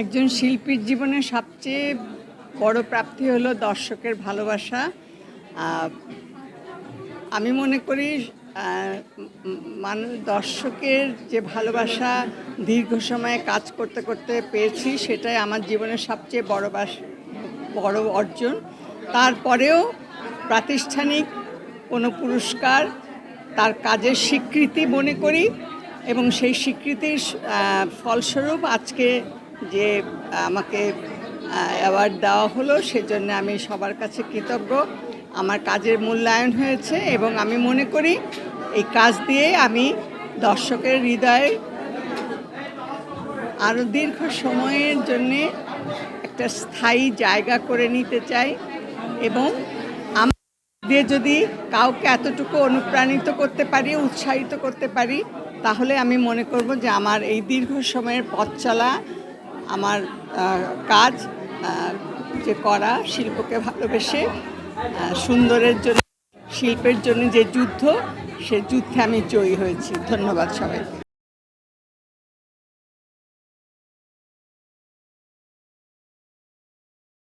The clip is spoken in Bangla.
একজন শিল্পীর জীবনে সবচেয়ে বড় প্রাপ্তি হলো দর্শকের ভালোবাসা। আমি মনে করি মানুষ দর্শকের যে ভালোবাসা দীর্ঘ সময়ে কাজ করতে করতে পেয়েছি, সেটাই আমার জীবনের সবচেয়ে বড় বাস, বড় অর্জন। তারপরেও প্রাতিষ্ঠানিক কোনো পুরস্কার তার কাজের স্বীকৃতি মনে করি এবং সেই স্বীকৃতির ফলস্বরূপ আজকে যে আমাকে অ্যাওয়ার্ড দেওয়া হলো, সেজন্য আমি সবার কাছে কৃতজ্ঞ। আমার কাজের মূল্যায়ন হয়েছে এবং আমি মনে করি এই কাজ দিয়ে আমি দর্শকের হৃদয়ে আরও দীর্ঘ সময়ের জন্যে একটা স্থায়ী জায়গা করে নিতে চাই এবং দিয়ে যদি কাউকে এতটুকু অনুপ্রাণিত করতে পারি, উৎসাহিত করতে পারি, তাহলে আমি মনে করব যে আমার এই দীর্ঘ সময়ের পথ চলা আমার কাজ যে করা শিল্পকে ভালোবেসে সুন্দরের জন্য, শিল্পের জন্য যে যুদ্ধ, সে যুদ্ধে আমি জয়ী হয়েছি। ধন্যবাদ সবাইকে।